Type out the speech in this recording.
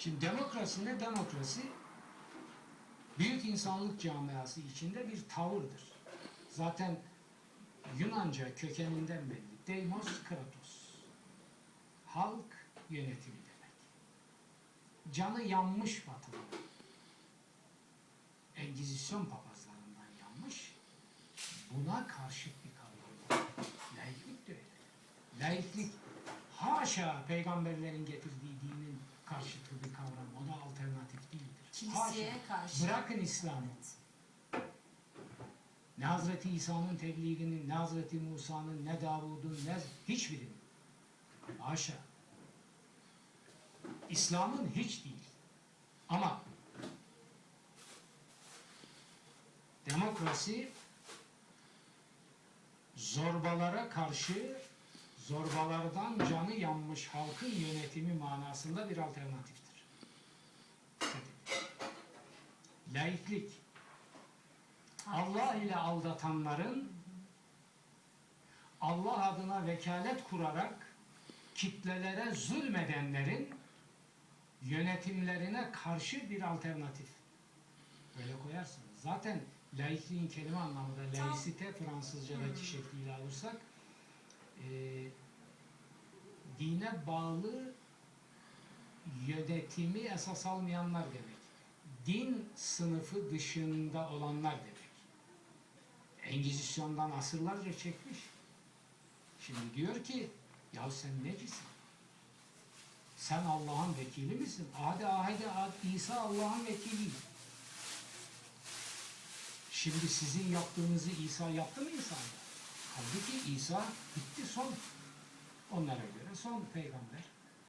Şimdi demokrasi ne? Demokrasi büyük insanlık camiası içinde bir tavırdır. Zaten Yunanca kökeninden belli. Deimos kratos. Halk yönetimi demek. Canı yanmış batılı. Engizisyon papazlarından yanmış. Buna karşıt bir kavram. Laiklik de öyle. Laiklik haşa peygamberlerin getirdiği dinin karşıtı bir kavram. Ona alternatif Kiliseye Haşa. karşı. Bırakın İslam'ı. Ne Hazreti İsa'nın tebliğinin, ne Hazreti Musa'nın, ne Davud'un, ne hiçbirinin. Haşa. İslam'ın hiç değil. Ama demokrasi zorbalara karşı zorbalardan canı yanmış halkın yönetimi manasında bir alternatiftir. Laiklik Allah ile aldatanların Allah adına vekalet kurarak kitlelere zulmedenlerin yönetimlerine karşı bir alternatif. Öyle koyarsınız. Zaten laikliğin kelime anlamında laicite Fransızcadaki şekliyle alırsak e, dine bağlı yönetimi esas almayanlar demek. Din sınıfı dışında olanlar demek. Engizisyondan asırlarca çekmiş. Şimdi diyor ki ya sen necisin? Sen Allah'ın vekili misin? Hadi hadi hadi İsa Allah'ın vekili. Şimdi sizin yaptığınızı İsa yaptı mı İsa'ya? Halbuki İsa bitti son. Onlara göre son peygamber.